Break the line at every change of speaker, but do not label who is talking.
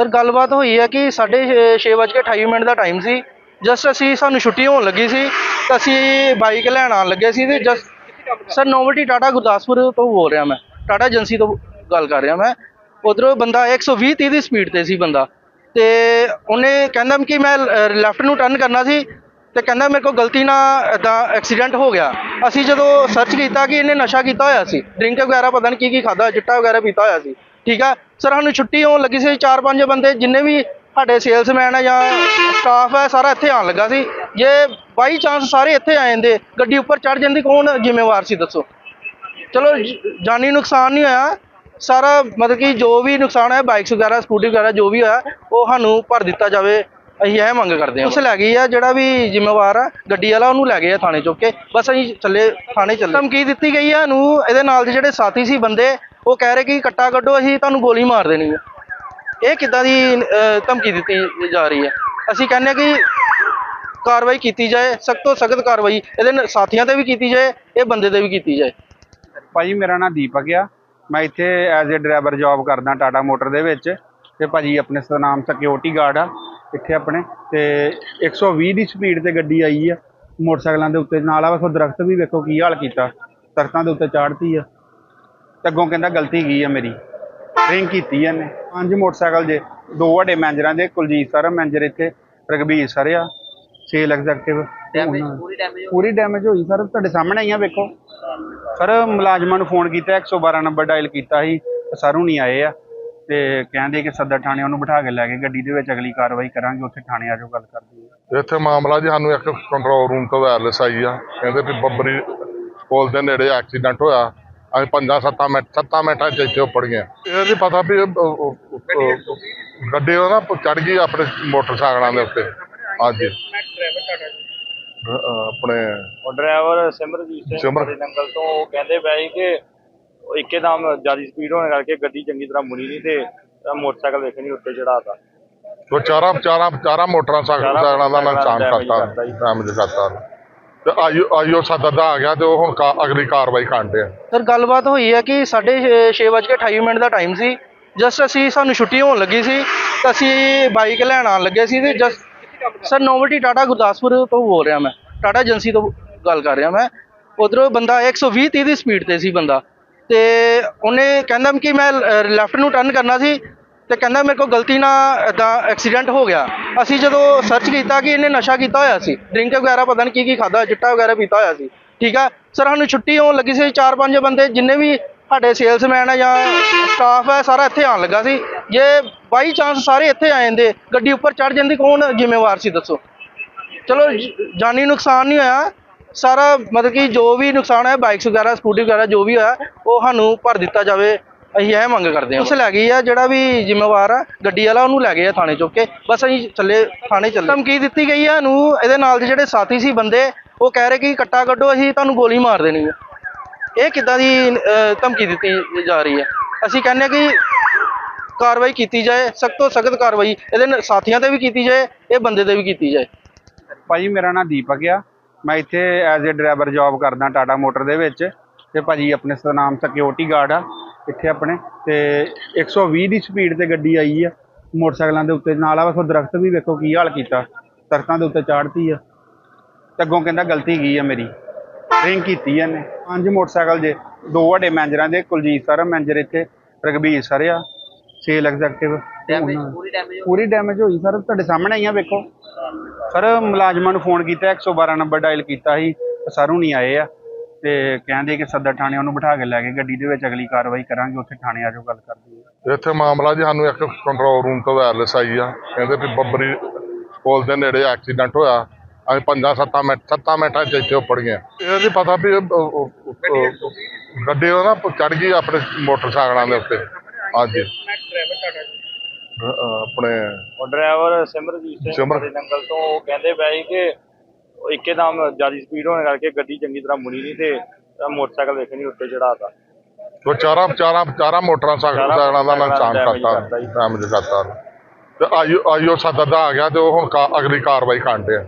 Sir, ਗੱਲਬਾਤ ਹੋਈ ਹੈ ਕਿ ਸਾਢੇ ਛੇ- ਛੇ ਵੱਜ ਕੇ 28 ਮਿੰਟ ਦਾ ਟਾਈਮ ਸੀ। ਜਸਟ ਅਸੀਂ, ਸਾਨੂੰ ਛੁੱਟੀ ਹੋਣ ਲੱਗੀ ਸੀ, ਤਾਂ ਅਸੀਂ ਬਾਈਕ ਲੈਣ ਆਉਣ ਲੱਗੇ ਸੀ ਤੇ just sir novelty Tata Gurdaspur ਤੋਂ ਬੋਲ ਰਿਹਾ ਮੈਂ। ਟਾਟਾ ਏਜੰਸੀ ਤੋਂ ਗੱਲ ਕਰ ਰਿਹਾ ਮੈਂ। ਉਧਰੋਂ ਬੰਦਾ 120 30 ਦੀ ਸਪੀਡ ਤੇ ਸੀ ਬੰਦਾ। ਤੇ ਉਹਨੇ ਕਹਿੰਦਾ ਕਿ ਮੈਂ ਲੈਫਟ ਨੂੰ ਟਰਨ ਕਰਨਾ ਸੀ, ਤੇ ਕਹਿੰਦਾ ਮੇਰੇ ਕੋਲ ਗਲਤੀ ਨਾਲ ਇਦਾਂ ਐਕਸੀਡੈਂਟ ਹੋ ਗਿਆ। ਅਸੀਂ ਜਦੋਂ ਸਰਚ ਕੀਤਾ ਕਿ ਇਹਨੇ ਨਸ਼ਾ ਕੀਤਾ ਹੋਇਆ ਸੀ ਡਰਿੰਕ ਵਗੈਰਾ ਪਤਾ ਨਹੀਂ ਕੀ ਕੀ ਖਾਦਾ ਚਿੱਟਾ ਵਗੈਰਾ ਪੀਤਾ ਹੋਇਆ ਸੀ। ਠੀਕ ਆ? ਸਰ ਸਾਨੂੰ ਛੁੱਟੀ ਹੋਣ ਲੱਗੀ ਸੀ ਚਾਰ ਪੰਜ ਬੰਦੇ, ਜਿੰਨੇ ਵੀ ਸਾਡੇ ਸੇਲਸਮੈਨ ਆ ਜਾਂ ਸਟਾਫ ਹੈ ਸਾਰਾ ਇੱਥੇ ਆਉਣ ਲੱਗਾ ਸੀ। ਜੇ ਬਾਈ ਚਾਂਸ ਸਾਰੇ ਇੱਥੇ ਆ ਜਾਂਦੇ, ਗੱਡੀ ਉੱਪਰ ਚੜ ਜਾਂਦੀ, ਕੌਣ ਜ਼ਿੰਮੇਵਾਰ ਸੀ ਦੱਸੋ? ਚਲੋ ਜਾਨੀ ਨੁਕਸਾਨ ਨਹੀਂ ਹੋਇਆ। ਸਾਰਾ ਮਤਲਬ ਕਿ ਜੋ ਵੀ ਨੁਕਸਾਨ ਹੈ ਬਾਈਕਸ ਵਗੈਰਾ ਸਕੂਟੀ ਵਗੈਰਾ, ਜੋ ਵੀ ਹੋਇਆ, ਉਹ ਸਾਨੂੰ ਭਰ ਦਿੱਤਾ ਜਾਵੇ। ਅਸੀਂ ਇਹ ਮੰਗ ਕਰਦੇ ਹਾਂ। ਉਸ ਲੈ ਗਈ ਆ, ਜਿਹੜਾ ਵੀ ਜ਼ਿੰਮੇਵਾਰ ਆ, ਗੱਡੀ ਵਾਲਾ, ਉਹਨੂੰ ਲੈ ਗਏ ਆ ਥਾਣੇ ਚੁੱਕ ਕੇ। ਬਸ ਅਸੀਂ ਚੱਲੇ, ਥਾਣੇ ਚੱਲੇ। ਧਮਕੀ ਦਿੱਤੀ ਗਈ ਆ, ਨੂੰ ਇਹਦੇ ਨਾਲ ਦੇ ਜਿਹੜੇ ਸਾਥੀ ਸੀ ਬੰਦੇ ਉਹ ਕਹਿ ਰਹੇ ਕਿ ਕੱਟਾ ਕੱਢੋ, ਅਸੀਂ ਤੁਹਾਨੂੰ ਗੋਲੀ ਮਾਰ ਦੇਣੀ ਆ। ਇਹ ਕਿੱਦਾਂ ਦੀ ਧਮਕੀ ਦਿੱਤੀ ਜਾ ਰਹੀ ਹੈ? ਅਸੀਂ ਕਹਿੰਦੇ ਹਾਂ ਕਿ ਕਾਰਵਾਈ ਕੀਤੀ ਜਾਏ, ਸਖਤ ਤੋਂ ਸਖਤ ਕਾਰਵਾਈ, ਇਹਦੇ ਸਾਥੀਆਂ ਤੇ ਵੀ ਕੀਤੀ ਜਾਏ, ਇਹ ਬੰਦੇ ਤੇ ਵੀ ਕੀਤੀ ਜਾਏ।
ਭਾਜੀ, ਮੇਰਾ ਨਾਮ ਦੀਪਕ ਆ। ਮੈਂ ਇੱਥੇ ਐਜ਼ ਅ ਡਰਾਈਵਰ ਜੌਬ ਕਰਦਾ ਟਾਟਾ ਮੋਟਰ ਦੇ ਵਿੱਚ। ਤੇ ਭਾਜੀ, ਆਪਣੇ ਸਨਾਮ ਸਿਕਿਉਰਿਟੀ ਗਾਰਡ ਆ ਇੱਥੇ ਆਪਣੇ। ਤੇ 120 ਦੀ ਸਪੀਡ ਤੇ ਗੱਡੀ ਆਈ ਆ। ਮੋਟਰਸਾਈਕਲਾਂ ਦੇ ਉੱਤੇ ਨਾਲ ਆ ਵੇਖੋ ਦਰਖਤ ਵੀ ਵੇਖੋ ਕੀ ਹਾਲ ਕੀਤਾ। ਦਰਖਤਾਂ ਦੇ ਉੱਤੇ ਚਾੜਤੀ ਆ। ਤੇ ਅੱਗੋਂ ਕਹਿੰਦਾ ਗਲਤੀ ਕੀ ਆ ਮੇਰੀ? ਡਰਿੰਕ ਕੀਤੀ ਆ ਇਹਨੇ। ਪੰਜ ਮੋਟਰਸਾਈਕਲ ਜੇ ਦੋ ਵੱਡੇ ਮੈਨੇਜਰਾਂ ਦੇ ਕੁਲਜੀਤ ਸਰ ਮੈਨੇਜਰ ਇੱਥੇ ਰਗਬੀਰ ਸਰ ਆ ਸੇਲ ਐਗਜ਼ੈਕਟਿਵ
ਪੂਰੀ ਡੈਮੇਜ
ਪੂਰੀ ਡੈਮੇਜ ਹੋਈ ਸਰ ਤੁਹਾਡੇ ਸਾਹਮਣੇ ਹੀ ਆ ਵੇਖੋ। ਸਰ ਮੁਲਾਜ਼ਮਾਂ ਨੂੰ ਫੋਨ ਕੀਤਾ 112 ਨੰਬਰ ਡਾਇਲ ਕੀਤਾ ਸੀ ਸਰ ਨਹੀਂ ਆਏ ਆ ਤੇ ਕਹਿੰਦੇ ਕਿ ਸਦਰ ਥਾਣੇ ਉਹਨੂੰ ਬਿਠਾ ਕੇ ਲੈ ਗਏ ਗੱਡੀ ਦੇ ਵਿੱਚ ਅਗਲੀ ਕਾਰਵਾਈ ਕਰਾਂਗੇ ਉੱਥੇ ਥਾਣੇ ਆ ਜਾਓ ਗੱਲ ਕਰਦੇ
ਇੱਥੇ ਮਾਮਲਾ ਜੀ ਸਾਨੂੰ ਇੱਕ ਕੰਟਰੋਲ ਰੂਮ ਤੋਂ ਵਾਇਰਲੈਸ ਆਈ ਆ। ਕਹਿੰਦੇ ਵੀ ਬੱਬਰੀ ਪੁਲ ਦੇ ਨੇੜੇ ਐਕਸੀਡੈਂਟ ਹੋਇਆ। ਅਸੀਂ ਪੰਜਾਂ ਸੱਤਾਂ ਮਿੰਟ ਸੱਤਾਂ ਮਿੰਟਾਂ ਚ ਇੱਥੇ ਉੱਪੜ ਗਏ ਇਹ ਨਹੀਂ ਪਤਾ ਵੀ ਗੱਡੀ ਉਹ ਨਾ ਚੜ ਗਈ ਆਪਣੇ ਮੋਟਰਸਾਈਕਲਾਂ ਦੇ ਉੱਤੇ। ਹਾਂਜੀ ਅ- ਅ, ਆਪਣੇ
ਉਹ ਡਰਾਈਵਰ ਸਿਮਰਜੀਤ ਸਿੰਘ ਬੜੇ ਨੰਗਲ ਤੋਂ ਉਹ ਕਹਿੰਦੇ ਪਏ ਸੀ ਕਿ ਇੱਕੇਦਮ ਜ਼ਿਆਦਾ ਸਪੀਡ ਹੋਣ ਕਰਕੇ ਗੱਡੀ ਚੰਗੀ ਤਰ੍ਹਾਂ ਮੁੜੀ ਨਹੀਂ ਤੇ ਮੋਟਰਸਾਈਕਲ ਵੇਖੇ ਨਹੀਂ ਉੱਤੇ ਚੜਾਤਾ
ਉਹ ਚਾਰਾਂ ਚਾਰਾਂ ਚਾਰਾਂ ਮੋਟਰਾਂ ਸਾਈਕਲਾਂ ਦਾ ਨੁਕਸਾਨ ਕਰਤਾ
ਕਰਤਾ ਜੀ।
ਕਰਤਾ। ਤੇ ਆਈਓ ਆਈਓ ਸਦਰ ਦਾ ਆ ਗਿਆ ਤੇ ਉਹ ਹੁਣ ਕਾ- ਅਗਲੀ ਕਾਰਵਾਈ ਕਰਦੇ ਆ।
ਸਰ, ਗੱਲਬਾਤ ਹੋਈ ਹੈ ਕਿ ਸਾਢੇ ਛੇ- ਛੇ ਵੱਜ ਕੇ 28 ਮਿੰਟ ਦਾ ਟਾਈਮ ਸੀ। ਜਸਟ ਅਸੀਂ, ਸਾਨੂੰ ਛੁੱਟੀ ਹੋਣ ਲੱਗੀ ਸੀ ਤਾਂ ਅਸੀਂ ਬਾਈਕ ਲੈਣ ਆਉਣ ਲੱਗੇ ਸੀ ਤੇ just sir novelty Tata Gurdaspur ਤੋਂ ਬੋਲ ਰਿਹਾ ਮੈਂ। ਟਾਟਾ ਏਜੰਸੀ ਤੋਂ ਗੱਲ ਕਰ ਰਿਹਾ ਮੈਂ। ਉਧਰੋਂ ਬੰਦਾ 120 30 ਦੀ ਸਪੀਡ ਤੇ ਸੀ ਬੰਦਾ। ਤੇ ਉਹਨੇ ਕਹਿੰਦਾ ਕਿ ਮੈਂ ਲੈਫਟ ਨੂੰ ਟਰਨ ਕਰਨਾ ਸੀ। ਤੇ ਕਹਿੰਦਾ ਮੇਰੇ ਕੋਲ ਗਲਤੀ ਨਾਲ ਇਦਾਂ ਐਕਸੀਡੈਂਟ ਹੋ ਗਿਆ। ਅਸੀਂ ਜਦੋਂ ਸਰਚ ਕੀਤਾ ਕਿ ਇਹਨੇ ਨਸ਼ਾ ਕੀਤਾ ਹੋਇਆ ਸੀ ਡਰਿੰਕ ਵਗੈਰਾ ਪਤਾ ਨਹੀਂ ਕੀ ਕੀ ਖਾਦਾ ਚਿੱਟਾ ਵਗੈਰਾ ਪੀਤਾ ਹੋਇਆ ਸੀ, ਠੀਕ ਆ? ਸਰ ਸਾਨੂੰ ਛੁੱਟੀ ਹੋਣ ਲੱਗੀ ਸੀ ਚਾਰ ਪੰਜ ਬੰਦੇ ਜਿੰਨੇ ਵੀ ਸਾਡੇ ਸੇਲਸਮੈਨ ਆ ਜਾਂ ਸਟਾਫ ਹੈ ਸਾਰਾ ਇੱਥੇ ਆਉਣ ਲੱਗਾ ਸੀ। ਜੇ ਬਾਈ ਚਾਂਸ ਸਾਰੇ ਇੱਥੇ ਆ ਜਾਂਦੇ, ਗੱਡੀ ਉੱਪਰ ਚੜ ਜਾਂਦੀ, ਕੌਣ ਜ਼ਿੰਮੇਵਾਰ ਸੀ ਦੱਸੋ? ਚਲੋ, ਜਾਨੀ ਨੁਕਸਾਨ ਨਹੀਂ ਹੋਇਆ। ਸਾਰਾ ਮਤਲਬ ਕਿ ਜੋ ਵੀ ਨੁਕਸਾਨ ਹੈ ਬਾਈਕਸ ਵਗੈਰਾ ਸਕੂਟੀ ਵਗੈਰਾ ਜੋ ਵੀ ਹੋਇਆ, ਉਹ ਸਾਨੂੰ ਭਰ ਦਿੱਤਾ ਜਾਵੇ। ਅਸੀਂ ਇਹ ਮੰਗ ਕਰਦੇ ਹਾਂ ਉਸ ਲੈ ਗਈ ਆ ਜਿਹੜਾ ਵੀ ਜ਼ਿੰਮੇਵਾਰ ਆ ਗੱਡੀ ਵਾਲਾ ਉਹਨੂੰ ਲੈ ਗਏ ਆ ਥਾਣੇ ਚੁੱਕ ਕੇ। ਬਸ ਅਸੀਂ ਚੱਲੇ ਥਾਣੇ ਚੱਲੇ। ਧਮਕੀ ਦਿੱਤੀ ਗਈ ਆ ਨੂੰ ਇਹਦੇ ਨਾਲ ਦੇ ਜਿਹੜੇ ਸਾਥੀ ਸੀ ਬੰਦੇ ਉਹ ਕਹਿ ਰਹੇ ਕਿ ਕੱਟਾ ਕੱਢੋ ਅਸੀਂ ਤੁਹਾਨੂੰ ਗੋਲੀ ਮਾਰ ਦੇਣੀ ਆ। ਇਹ ਕਿੱਦਾਂ ਦੀ ਧਮਕੀ ਦਿੱਤੀ ਜਾ ਰਹੀ ਹੈ ਅਸੀਂ ਕਹਿੰਦੇ ਹਾਂ ਕਿ ਕਾਰਵਾਈ ਕੀਤੀ ਜਾਏ ਸਖਤ ਤੋਂ ਸਖਤ ਕਾਰਵਾਈ ਇਹਦੇ ਨਾਲ ਸਾਥੀਆਂ ਤੇ ਵੀ ਕੀਤੀ ਜਾਏ ਇਹ ਬੰਦੇ ਤੇ ਵੀ ਕੀਤੀ ਜਾਏ।
ਭਾਜੀ ਮੇਰਾ ਨਾਮ ਦੀਪਕ ਆ। ਮੈਂ ਇੱਥੇ ਐਜ਼ ਅ ਡਰਾਈਵਰ ਜੌਬ ਕਰਦਾ ਟਾਟਾ ਮੋਟਰ ਦੇ ਵਿੱਚ। ਤੇ ਭਾਜੀ ਆਪਣੇ ਸਤਨਾਮ ਸਿਕਿਉਰਿਟੀ ਗਾਰਡ ਆ ਇੱਥੇ ਆਪਣੇ ਤੇ 120 ਦੀ ਸਪੀਡ ਤੇ ਗੱਡੀ ਆਈ ਆ ਮੋਟਰਸਾਈਕਲਾਂ ਦੇ ਉੱਤੇ ਨਾਲ ਆ ਵੇਖੋ ਦਰਖਤ ਵੀ ਵੇਖੋ ਕੀ ਹਾਲ ਕੀਤਾ ਦਰਖਤਾਂ ਦੇ ਉੱਤੇ ਚਾੜਤੀ ਆ। ਤੇ ਅੱਗੋਂ ਕਹਿੰਦਾ ਗਲਤੀ ਕੀ ਆ ਮੇਰੀ ਡਰਿੰਕ ਕੀਤੀ ਇਹਨੇ। ਪੰਜ ਮੋਟਰਸਾਈਕਲ ਜੇ ਦੋ ਵੱਡੇ ਮੈਨੇਜਰਾਂ ਦੇ ਕੁਲਜੀਤ ਸਰ ਮੈਨੇਜਰ ਇੱਥੇ ਰਗਬੀਰ ਸਰ ਆ ਸੇਲ ਐਗਜ਼ੈਕਟਿਵ
ਪੂਰੀ ਡੈਮੇਜ
ਪੂਰੀ ਡੈਮੇਜ ਹੋਈ ਸਰ ਤੁਹਾਡੇ ਸਾਹਮਣੇ ਹੀ ਆ ਵੇਖੋ। ਸਰ ਮੁਲਾਜ਼ਮਾਂ ਨੂੰ ਫੋਨ ਕੀਤਾ 112 ਨੰਬਰ ਡਾਇਲ ਕੀਤਾ ਸੀ ਸਰ ਨਹੀਂ ਆਏ ਆ। ਤੇ ਕਹਿੰਦੇ ਕਿ ਸਦਰ ਥਾਣੇ ਉਹਨੂੰ ਬਿਠਾ ਕੇ ਲੈ ਗਏ ਗੱਡੀ ਦੇ ਵਿੱਚ ਅਗਲੀ ਕਾਰਵਾਈ ਕਰਾਂਗੇ ਉੱਥੇ ਥਾਣੇ ਆ ਜਾਓ ਗੱਲ ਕਰਦੇ ਹਾਂ
ਇੱਥੇ ਮਾਮਲਾ ਜੀ ਸਾਨੂੰ ਇੱਕ ਕੰਟਰੋਲ ਰੂਮ ਤੋਂ ਵਾਇਰਲੈਸ ਆਈ ਆ। ਕਹਿੰਦੇ ਵੀ ਬੱਬਰੀ ਪੁਲ ਦੇ ਨੇੜੇ ਐਕਸੀਡੈਂਟ ਹੋਇਆ। ਅਸੀਂ ਪੰਜਾਂ ਸੱਤਾਂ ਮਿੰਟ ਸੱਤਾਂ ਮਿੰਟਾਂ ਚ ਇੱਥੇ ਉੱਪੜ ਗਏ। ਇਹ ਨਹੀਂ ਪਤਾ ਵੀ ਗੱਡੀ ਉਹ ਨਾ ਚੜ ਗਈ ਆਪਣੇ ਮੋਟਰਸਾਈਕਲਾਂ ਦੇ ਉੱਤੇ। ਹਾਂਜੀ। ਅ- ਅ, ਆਪਣੇ
ਉਹ ਡਰਾਈਵਰ ਸਿਮਰਜੀਤ ਸਿੰਘ
ਸਿਮਰ-
ਬੜੇ ਨੰਗਲ ਤੋਂ ਉਹ ਕਹਿੰਦੇ ਪਏ ਸੀ ਕਿ ਇੱਕੇਦਮ ਜ਼ਿਆਦਾ ਸਪੀਡ ਹੋਣ ਕਰਕੇ ਗੱਡੀ ਚੰਗੀ ਤਰ੍ਹਾਂ ਮੁੜੀ ਨਹੀਂ ਤੇ ਤਾਂ ਮੋਟਰਸਾਈਕਲ ਵੇਖੇ ਨਹੀਂ ਉੱਤੇ ਚੜਾਤਾ
ਉਹ ਚਾਰਾਂ ਚਾਰਾਂ ਚਾਰਾਂ ਮੋਟਰਾਂ ਸਾਈਕਲਾਂ ਦਾ ਨੁਕਸਾਨ ਕਰਤਾ। ਡੈਮੇਜ ਕਰਤਾ। ਤੇ ਆਈਓ ਆਈਓ ਸਦਰ ਦਾ ਆ ਗਿਆ ਤੇ ਉਹ ਹੁਣ ਅਗਲੀ ਕਾਰਵਾਈ ਕਰਦੇ ਆ।